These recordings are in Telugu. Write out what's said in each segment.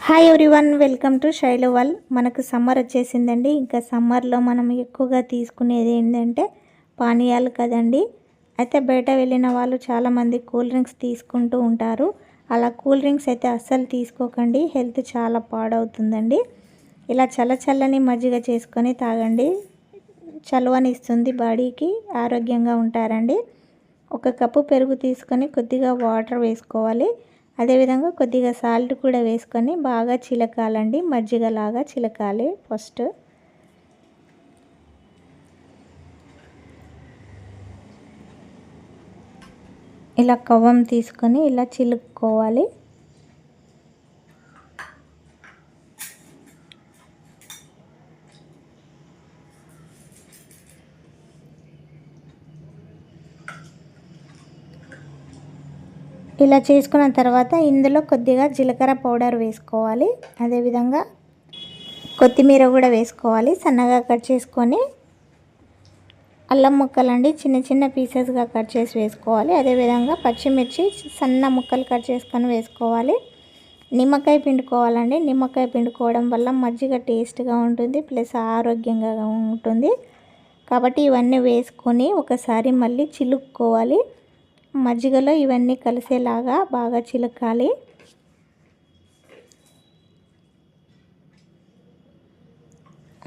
హాయ్ ఎవ్రీవన్ వెల్కమ్ టు శైలవాల్ మనకు సమ్మర్ వచ్చేసిందండి. ఇంకా సమ్మర్లో మనం ఎక్కువగా తీసుకునేది ఏంటంటే పానీయాలు కదండి. అయితే బయట వెళ్ళిన వాళ్ళు చాలామంది కూల్ డ్రింక్స్ తీసుకుంటూ ఉంటారు. అలా కూల్ డ్రింక్స్ అయితే అస్సలు తీసుకోకండి. హెల్త్ చాలా పాడవుతుందండి. ఇలా చల్ల చల్లని మజ్జిగ చేసుకొని తాగండి. చలవనిస్తుంది బాడీకి ఆరోగ్యంగా ఉంటారండి. ఒక కప్పు పెరుగు తీసుకొని కొద్దిగా వాటర్ వేసుకోవాలి. అదేవిధంగా కొద్దిగా సాల్ట్ కూడా వేసుకొని బాగా చిలకాలండి. మజ్జిగలాగా చిలకాలి ఫస్ట్. ఇలా కవ్వం తీసుకొని ఇలా చిలుక్కోవాలి. ఇలా చేసుకున్న తర్వాత ఇందులో కొద్దిగా జీలకర్ర పౌడర్ వేసుకోవాలి. అదేవిధంగా కొత్తిమీర కూడా వేసుకోవాలి. సన్నగా కట్ చేసుకొని అల్లం ముక్కలండి చిన్న చిన్న పీసెస్గా కట్ చేసి వేసుకోవాలి. అదేవిధంగా పచ్చిమిర్చి సన్న ముక్కలు కట్ చేసుకొని వేసుకోవాలి. నిమ్మకాయ పిండుకోవాలండి. నిమ్మకాయ పిండుకోవడం వల్ల మజ్జిగ టేస్ట్గా ఉంటుంది ప్లస్ ఆరోగ్యంగా ఉంటుంది. కాబట్టి ఇవన్నీ వేసుకొని ఒకసారి మళ్ళీ చిలుక్కోవాలి. మజ్జిగలో ఇవన్నీ కలిసేలాగా బాగా చిలకాలి.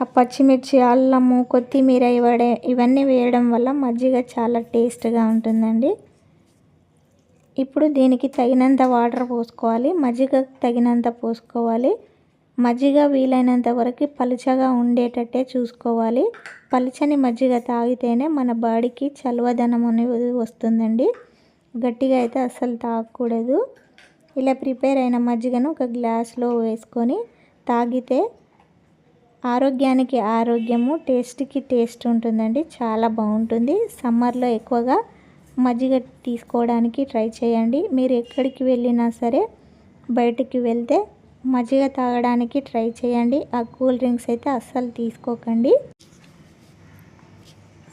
ఆ పచ్చిమిర్చి అల్లము కొత్తిమీర ఇవడే ఇవన్నీ వేయడం వల్ల మజ్జిగ చాలా టేస్ట్గా ఉంటుందండి. ఇప్పుడు దీనికి తగినంత వాటర్ పోసుకోవాలి. మజ్జిగ తగినంత పోసుకోవాలి. మజ్జిగ వీలైనంత వరకు పలుచగా ఉండేటట్టే చూసుకోవాలి. పలుచని మజ్జిగ తాగితేనే మన బాడీకి చలవదనం అనేది వస్తుందండి. గట్టిగా అయితే అస్సలు తాగకూడదు ఇలా ప్రిపేర్ అయిన మజ్జిగను ఒక గ్లాస్లో వేసుకొని తాగితే ఆరోగ్యానికి ఆరోగ్యము టేస్ట్కి టేస్ట్ ఉంటుందండి. చాలా బాగుంటుంది. సమ్మర్లో ఎక్కువగా మజ్జిగ తీసుకోవడానికి ట్రై చేయండి. మీరు ఎక్కడికి వెళ్ళినా సరే బయటికి వెళ్తే మజ్జిగ తాగడానికి ట్రై చేయండి. ఆ కూల్ డ్రింక్స్ అయితే అస్సలు తీసుకోకండి.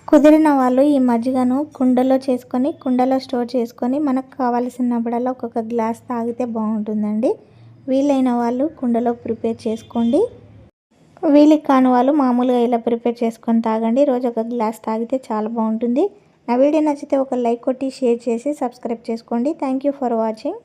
కుదిరిన వాళ్ళు ఈ మజ్జిగను కుండలో చేసుకొని కుండలో స్టోర్ చేసుకొని మనకు కావలసినప్పుడల్లా ఒక్కొక్క గ్లాస్ తాగితే బాగుంటుందండి. వీలైన వాళ్ళు కుండలో ప్రిపేర్ చేసుకోండి. వీలు కాని వాళ్ళు మామూలుగా ఇలా ప్రిపేర్ చేసుకొని తాగండి. రోజు ఒక గ్లాస్ తాగితే చాలా బాగుంటుంది. నా వీడియో నచ్చితే ఒక లైక్ కొట్టి షేర్ చేసి సబ్స్క్రైబ్ చేసుకోండి. Thank for watching.